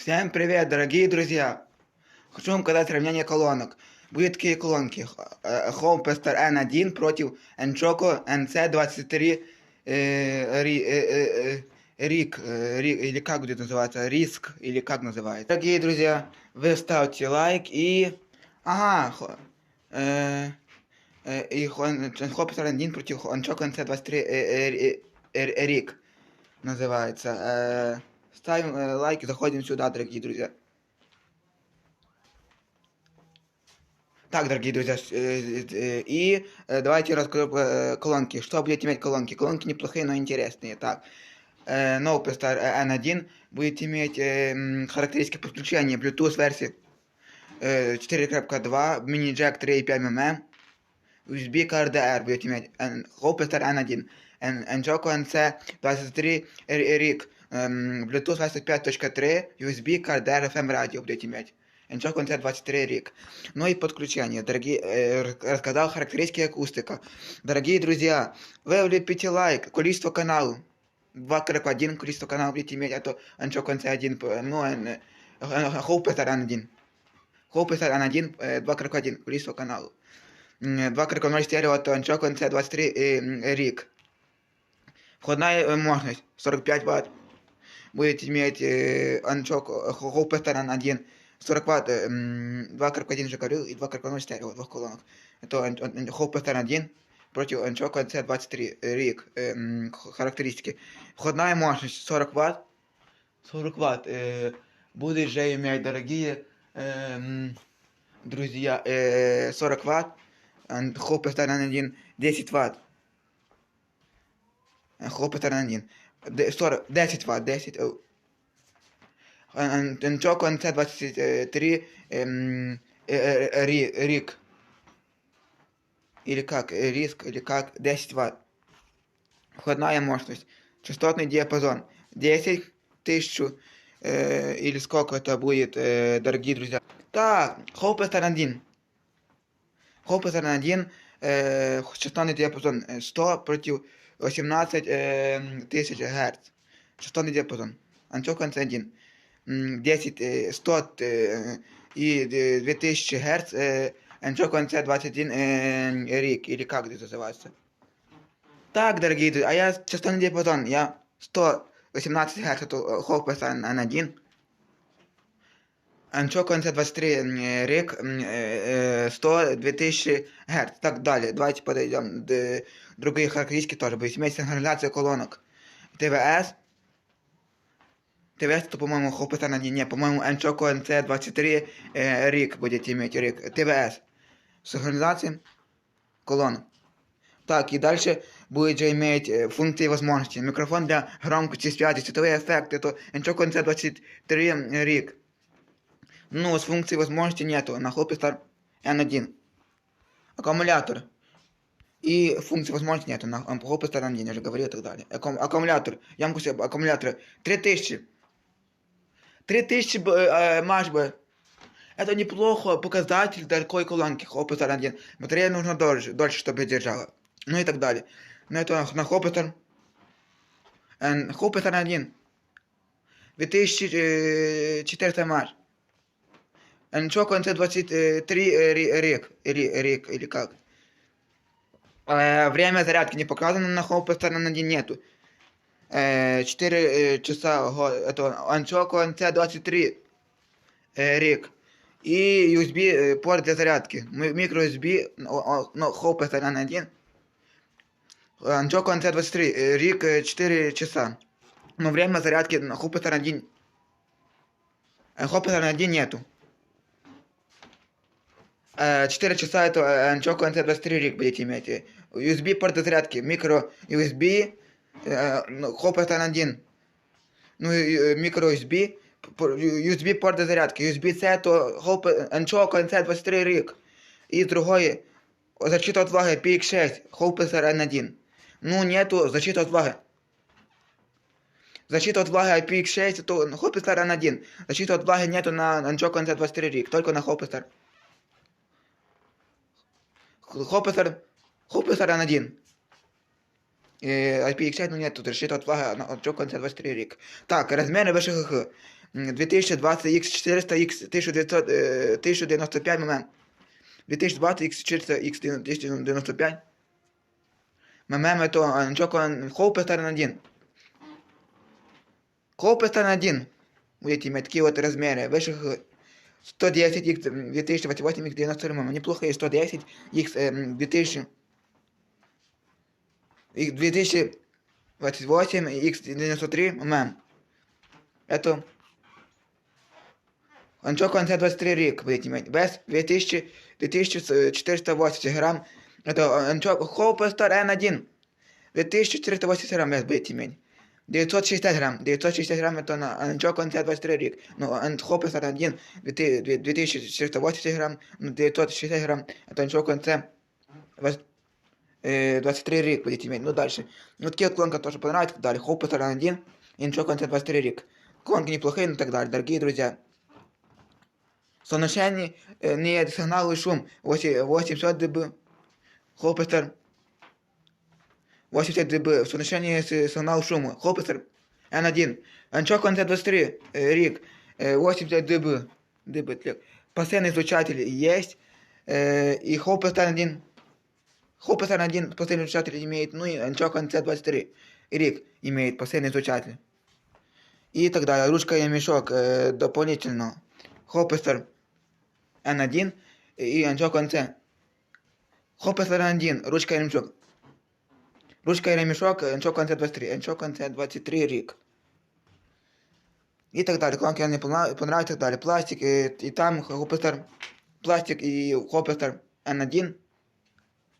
Всем привет, дорогие друзья! Хочу вам показать сравнение колонок. Будут такие колонки. Э, Homepester N1 против Nchoco NC23 э, Ри- э, э, э, Рик, э, Ри- или как будет называться, Риск, или как называется. Дорогие друзья, вы ставьте лайк и... Ага, хо- э, э, и Хон- Homepester N1 против Nchoco NC23 э, э, э, э, Рик называется. Э, Ставим э, лайк и заходим сюда, дорогие друзья. Так, дорогие друзья, с- э, э, и э, давайте расскажу э, колонки. Что будете иметь колонки? Колонки неплохие, но интересные. Так, э, NoPestar N1 будет иметь э, м, характеристики подключения Bluetooth версии э, 4.2, мини-джек 3.5 мм, USB KRDR будет иметь Hopester N1, Njoco NC23 RIC, эм, Bluetooth версия 5.3, USB KRDR FM радио будет иметь. Njoco NC23 RIC. Ну и подключение. Дорогие, э, р- рассказал характеристики акустика. Дорогие друзья, вы влепите лайк, количество каналов. 2.1 количество каналов будете иметь, а то Njoco NC1, п- ну, э, э, Hopester N1. Hopester N1, э, 2.1 количество каналов. 2.0 стерео от Nchoco NC23 э, RIC. Входная э, мощность 45 Вт. Будет иметь э, Nchoco Hopester N1 40 Вт, э, м, 2.1 же говорил, и 2.0 стерео, двух колонок. Это Hopester N1 против Nchoco NC23 RIC. э, м, х- характеристики. Входная мощность 40 Вт. 40 Вт. Э, будет же иметь, дорогие э, м, друзья, э, 40 Вт. Hopester N1 10 Вт. Hopester N1 Де- 40, 10 Вт, 10. о. Nchoco NC23 эм, э, э, Ри- Рик. Или как, э, риск, или как, 10 Вт. Входная мощность. Частотный диапазон 10 тысяч, э, или сколько это будет, э, дорогие друзья. Так, Hopester 1. Hopester 1, э, частотный диапазон э, 100 против 18 е, тисяч Гц. Частотний діапазон. Анцюг Константин. 10, 100 і 2000 Гц. Анцюг Конце 21 рік. Или как это называется? Так, дорогие друзья, а я частотный диапазон. Я 118 Гц, Хофф на 1. Анчоко на 23 рік 100-2000 е, е, Гц. Так далі. Давайте подійдемо до другої характеристики теж. Бо сімейна синхронізація колонок. ТВС. ТВС, то, по-моєму, хопита на дні. По-моєму, Анчоко НЦ23 е, рік будете мати рік. ТВС. Синхронізація колонок. Так, і далі буде вже мати функції можливості. Мікрофон для громкості связи, світові ефекти, то Анчоко НЦ23 рік. Ну, с функции возможности нету. На Hopstar N1. Аккумулятор. И функции возможности нету. На Hopstar N1, я же говорил и так далее. Аккум- аккумулятор. Ямкость об- аккумулятора. 3000. 3000 б- э, маш бы. Это неплохо показатель такой колонки Hopstar N1. Батарея нужно дольше, дольше, чтобы держала. Ну и так далее. Но это на Hopstar. N- Hopstar N1. 2400 маш. Нчоко NC23 э, ри- рек, ри- рек, или как. Э, время зарядки не показано на Hopper на один нету. Э, 4 часа, го- это Анчоко NC23 э, рек. И USB э, порт для зарядки. Ми- Микро USB, но Hopper на один. Анчоко NC23 э, рек 4 часа. Но время зарядки на Hopper на один. Hopper на один нету. Э, 4 часа это э, Anchoco NC23 рик будете иметь. Э, USB порт для зарядки, микро USB, э, ну, Hopper N1. Ну, и, э, микро USB, пор- USB порт для зарядки. USB-C то Hopper Anchoco NC23 рик. И другой защита от влаги PX6, Hopper N1. Ну, нету защиты от влаги. Защита от влаги IPX6, то Hopper N1. Защиты от влаги нету на Anchoco NC23 рик, только на Hopper Хоппер, Хоппер N1. Э, IP60, ну нет, тут решит отвага, на от конца 23 рік. Так, розміри ВШХ. 2020 X400 X 1900, е, 1095 мм. 2020 X400 X 1095 мм это Анчоко Хоупестер 1. Хоупестер 1. Будете иметь такие вот размеры. Высших 110 X 2028 X 90 мм. Неплохо 110 X 2000 X 2028 X 93 мм. Это Анчоко НЦ-23 рік будете иметь. Вес 2000, 2480 грамм. Это Анчоко Хоупестер N1. 2480 грамм вес будете иметь. 960 грамм. 960 грамм это на Анчоко НЦ-23 рік. Ну, Хоупестер 1 2480 грамм. Ну, 960 грамм. Это Анчоко НЦ 23 рік будете иметь. Ну, дальше. Ну, такие вот клонки тоже понравятся. Далее. Хоупестер 1 и Анчоко НЦ-23 рік. Клонки неплохие, ну, так далее. Дорогие друзья. Соношені не сигнал і шум 800 дБ. Хлопестер 80 дБ. Соношені сигнал шуму. Хлопестер N1. Анчок НЦ-23 е, рік. е, 80 дБ. дБ тлек. Постоянный излучатель есть. Э, и Хопестер 1. Хопестер 1 постоянный излучатель имеет. Ну и Анчок НЦ-23 рік имеет постоянный излучатель. И так далее. Ручка и мешок э, дополнительно. Хопестер N1 и Анчок НЦ. Хопестер N1, ручка и ремешок. Ручка и ремешок, Анчок НЦ-23. Анчок НЦ-23 рік. И так далее. Кланки мне понравилось, так далее. Пластик, и, и там Хопестер, пластик и Хопестер N1.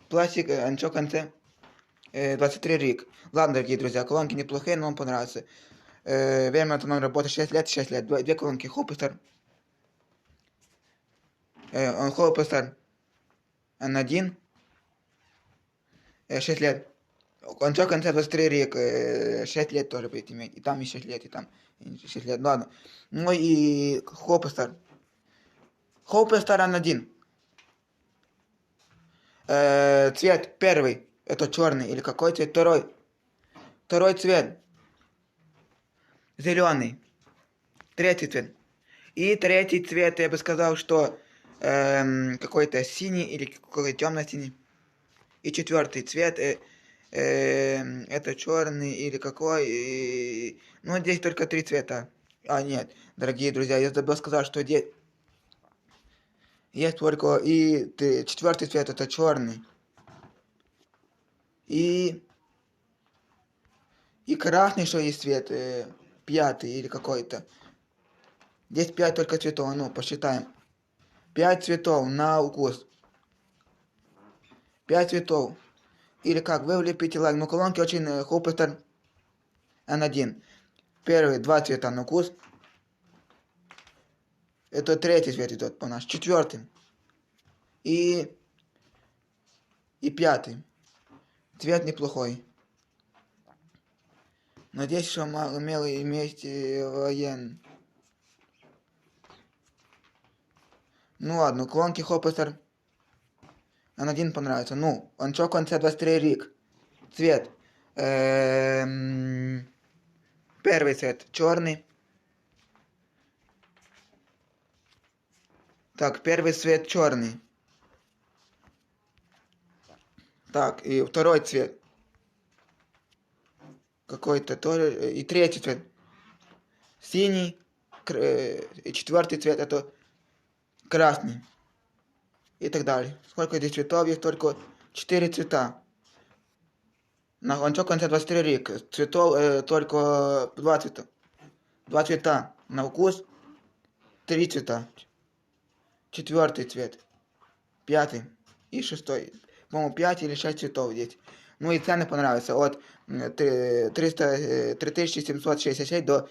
Пластик, э, Анчок НЦ. э, 23 рік. Ладно, дорогие друзья, колонки неплохие, но вам понравятся. Э, время это нам работает 6 лет, 6 лет. Две, две колонки Хопестер. Э, он Хопестер N1. Э, 6 лет. Конца 23 рік, э, 6 лет тоже будет иметь. И там и 6 лет, и там и 6 лет. Ладно. Ну и Хопестер. Хопестер N1. Э, цвет первый. Это черный. Или какой цвет? Второй. Второй цвет. Зеленый. Третий цвет. И третий цвет, я бы сказал, что эм, какой-то синий или какой-то темно-синий. И четвертый цвет, э, эм, это черный или какой. и- ну, здесь только три цвета. А, нет, дорогие друзья, я забыл сказать, что здесь есть только и четвертый цвет это черный. И и красный, что есть цвет, э, пятый или какой-то. Здесь пять только цветов, ну, посчитаем. Пять цветов на укус. Пять цветов. Или как, вы влепите лайк. Ну, колонки очень э, Хопестер N1. Первый, два цвета на укус. Это третий цвет идет по наш. Четвертый. И... И пятый. Цвет неплохой. Надеюсь, что имел иметь э, воен. Ну ладно, клонки Хопестер. N1 понравится. Ну, он чок он 23 рик. Цвет. Эм, Первый цвет черный. Так, первый цвет черный. Так, и второй цвет. Какой-то тоже. э, И третий цвет. Синий. э, И четвертый цвет это красный. И так далее. Сколько здесь цветов есть? Только 4 цвета. На ланчок конце 23 рик. Цветов э, только 2 цвета. 2 цвета. На вкус 3 цвета. Четвертый цвет. Пятый. И шестой. По-моему, 5 или 6 цветов здесь. Ну и цены понравятся. От м, три- 300, э, 3766 до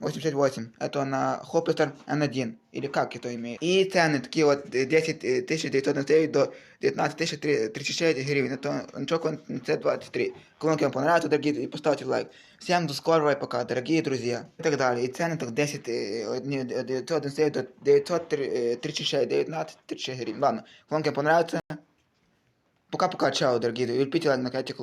4888. Это на Хопестер N1. Или как это имеет. И цены такие вот э, 10 999 до 19 036 гривен. Это Анчок C23. Колонки вам понравятся, дорогие, и поставьте лайк. Всем до скорого и пока, дорогие друзья. И так далее. И цены так 10 э, не, 999 до 936 19 36 гривен. Ладно, колонки вам понравятся. Пока-пока, чао, дорогие. И Любите лайк, накатите